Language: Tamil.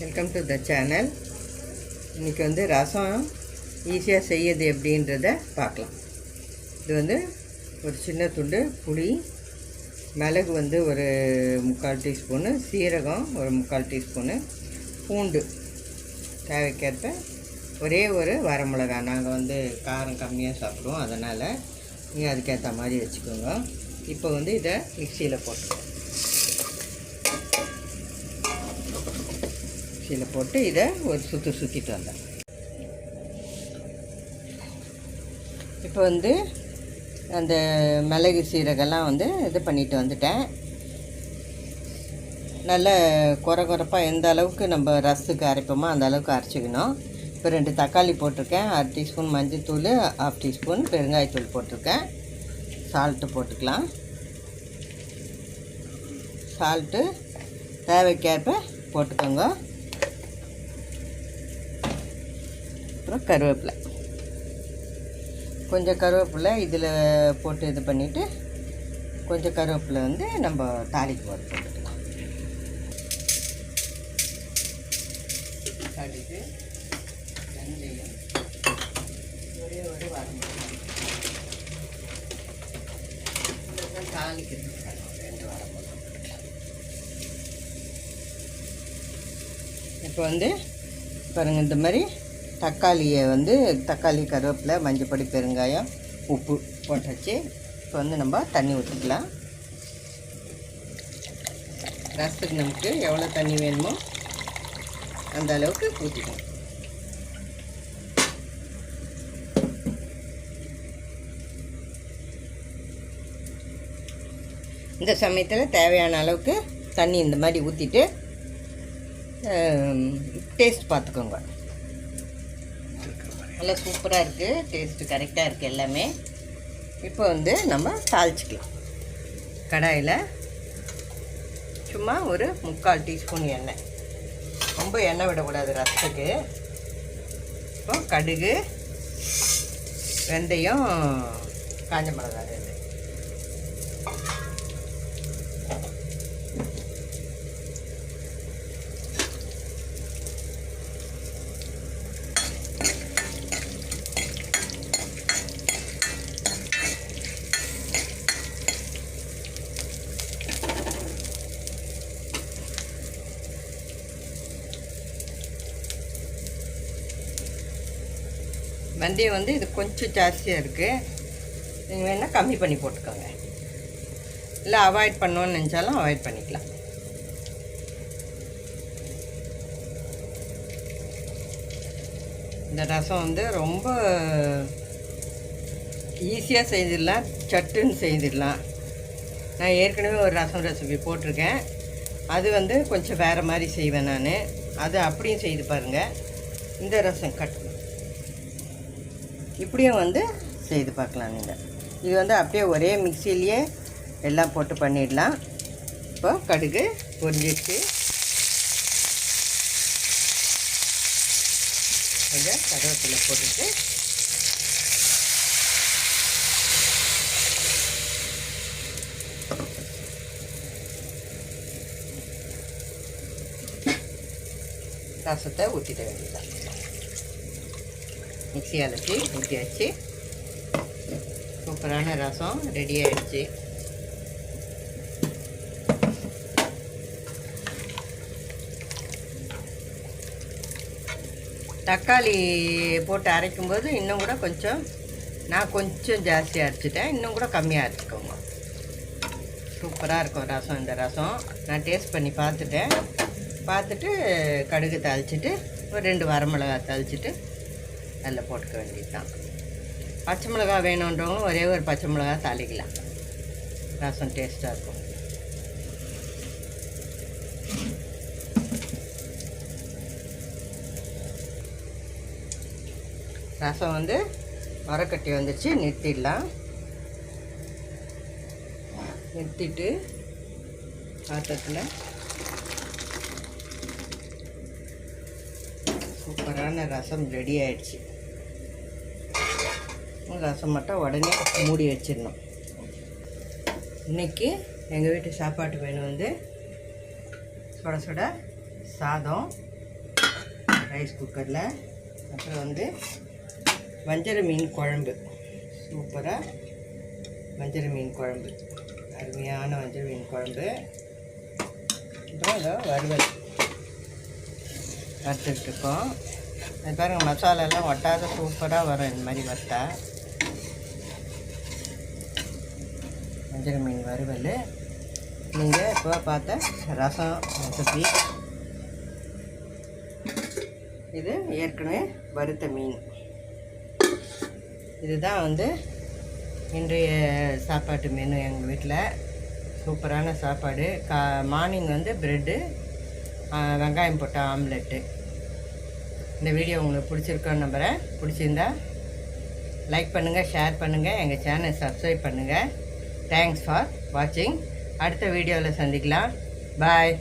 வெல்கம் டு த சேனல் இன்றைக்கி வந்து ரசம் ஈஸியாக செய்யறது எப்படின்றத பார்க்கலாம். இது வந்து ஒரு சின்ன துண்டு புளி மிளகு வந்து ஒரு முக்கால் டீஸ்பூனு சீரகம் ஒரு முக்கால் டீஸ்பூனு பூண்டு தேவைக்கேற்ப ஒரே ஒரு வரமிளகா. நாங்கள் வந்து காரம் கம்மியாக சாப்பிடுவோம். அதனால் நீங்கள் அதுக்கேற்ற மாதிரி வச்சுக்கோங்க. இப்போ வந்து இதை மிக்சியில் போட்டுக்கோங்க மிக்சியில் போட்டு இதை ஒரு சுற்று சுற்றிட்டு வந்தேன். இப்போ வந்து அந்த மிளகு சீரகெல்லாம் வந்து இது பண்ணிட்டு வந்துட்டேன். நல்ல குறை குறைப்பாக எந்த அளவுக்கு நம்ம ரசத்துக்கு அரைப்போமோ அந்த அளவுக்கு அரைச்சிக்கணும். இப்போ ரெண்டு தக்காளி போட்டிருக்கேன். அரை டீஸ்பூன் மஞ்சள்தூள் ஹாஃப் டீஸ்பூன் பெருங்காயத்தூள் போட்டிருக்கேன். சால்ட்டு போட்டுக்கலாம். சால்ட்டு தேவைக்கேற்ப போட்டுக்கோங்க. அப்புறம் கருவேப்பிலை. கொஞ்சம் கருவேப்பிலை இதில் போட்டு இது பண்ணிவிட்டு கொஞ்சம் கருவேப்பிலை வந்து நம்ம தாளிக்கு போட்டு போட்டுக்கலாம். கடுகு வெந்தயம் ஒரே ஒரு வரமிளகாய் இதெல்லாம் தாளிக்கிறதுக்கு ரெண்டு வரமிளகாய் இப்போ வந்து பாருங்கள் இந்த மாதிரி தக்காளியை வந்து தக்காளி கருவேப்பிலை மஞ்சப்பொடி பெருங்காயம் உப்பு போட்டாச்சு. இப்போ வந்து நம்ம தண்ணி ஊற்றிக்கலாம் ரசத்துக்கு நமக்கு எவ்வளோ தண்ணி வேணுமோ அந்த அளவுக்கு ஊற்றிக்கணும் இந்த சமயத்தில் தேவையான அளவுக்கு தண்ணி இந்த மாதிரி ஊற்றிட்டு டேஸ்ட் பார்த்துக்கோங்க. நல்லா சூப்பராக இருக்குது டேஸ்ட்டு கரெக்டாக இருக்குது எல்லாமே. இப்போ வந்து நம்ம தாளிச்சிக்கலாம். கடாயில் சும்மா ஒரு முக்கால் டீஸ்பூன் எண்ணெய். ரொம்ப எண்ணெய் விடக்கூடாது ரசத்துக்கு. இப்போ கடுகு வெந்தயம் காஞ்ச மிளகாய் ரெண்டு. வெந்தயம் வந்து இது கொஞ்சம் ஜாஸ்தியாக இருக்குது நீங்கள் வேணால் கம்மி பண்ணி போட்டுக்கோங்க. இல்லை அவாய்ட் பண்ணோன்னு நினச்சாலும் அவாய்ட் பண்ணிக்கலாம். இந்த ரசம் வந்து ரொம்ப ஈஸியாக செய்திடலாம் சட்டுன்னு செய்திடலாம். நான் ஏற்கனவே ஒரு ரசம் ரெசிபி போட்டிருக்கேன். அது வந்து கொஞ்சம் வேறு மாதிரி செய்வேன் நான். அது அப்படியும் செய்து பாருங்கள் இந்த ரசம் கட்டு இப்படியும் வந்து செய்து பார்க்கலாம் நீங்கள் இது வந்து அப்படியே ஒரே மிக்சிலேயே எல்லாம் போட்டு பண்ணிடலாம். இப்போ கடுகு பொரிஞ்சிடுச்சு கொஞ்சம் கருவேப்பிலை போட்டுட்டு. ரசத்தை ஊற்றிட வேண்டியதான் மிக்ஸி அலசி ஊற்றியாச்சு சூப்பரான ரசம் ரெடி ஆயிடுச்சு தக்காளி போட்டு அரைக்கும்போது இன்னும் கூட கொஞ்சம் நான் கொஞ்சம் ஜாஸ்தியாக அரைச்சிட்டேன் இன்னும் கூட கம்மியாக அரைச்சிக்கோங்க சூப்பராக இருக்கும் ரசம் இந்த ரசம் நான் டேஸ்ட் பண்ணி பார்த்துட்டேன் பார்த்துட்டு கடுகு தாளிச்சிட்டு ஒரு ரெண்டு வரமிளகா தாளிச்சிட்டு அதில் போட்டுக்க வேண்டியது தான் பச்சை மிளகா வேணுன்றவங்க ஒரே ஒரு பச்சை மிளகா தாளிக்கலாம். ரசம் டேஸ்ட்டாக இருக்கும். ரசம் வந்து மரக்கட்டி வந்துச்சு நிறுத்திடலாம். நிறுத்திட்டு பாத்திரத்தில் சூப்பரான ரசம் ரெடி ஆயிடுச்சு. ரசம் மட்டும் உடனே மூடி வச்சிடணும். இன்றைக்கி எங்கள் வீட்டு சாப்பாட்டு மெனு வந்து சுட சுட சாதம் ரைஸ் குக்கரில் அப்புறம் வந்து வஞ்சர மீன் குழம்பு. சூப்பராக வஞ்சர மீன் குழம்பு. அருமையான வஞ்சர மீன் குழம்பு. அப்புறம் இதோ வறுவல். வறுத்துட்டு இருக்கோம். அது பாருங்கள் மசாலாலாம் ஒட்டாத சூப்பராக வரும் இந்த மாதிரி வறுத்தா. வஞ்சர மீன் வறுவல். நீங்கள் இப்போ பார்த்த ரசம் ரெசிபி இது ஏற்கனவே வறுத்த மீன். இதுதான் வந்து இன்றைய சாப்பாட்டு மெனு எங்கள் வீட்டில் சூப்பரான சாப்பாடு. கா மார்னிங் வந்து ப்ரெட்டு வெங்காயம் போட்ட ஆம்லெட்டு இந்த வீடியோ உங்களுக்கு பிடிச்சிருக்கோன்னு நம்புகிறேன் பிடிச்சிருந்தா லைக் பண்ணுங்கள் ஷேர் பண்ணுங்கள் எங்கள் சேனல் சப்ஸ்கிரைப் பண்ணுங்கள் தேங்க்ஸ் ஃபார் வாட்சிங் அடுத்த வீடியோவில் சந்திக்கலாம். பாய்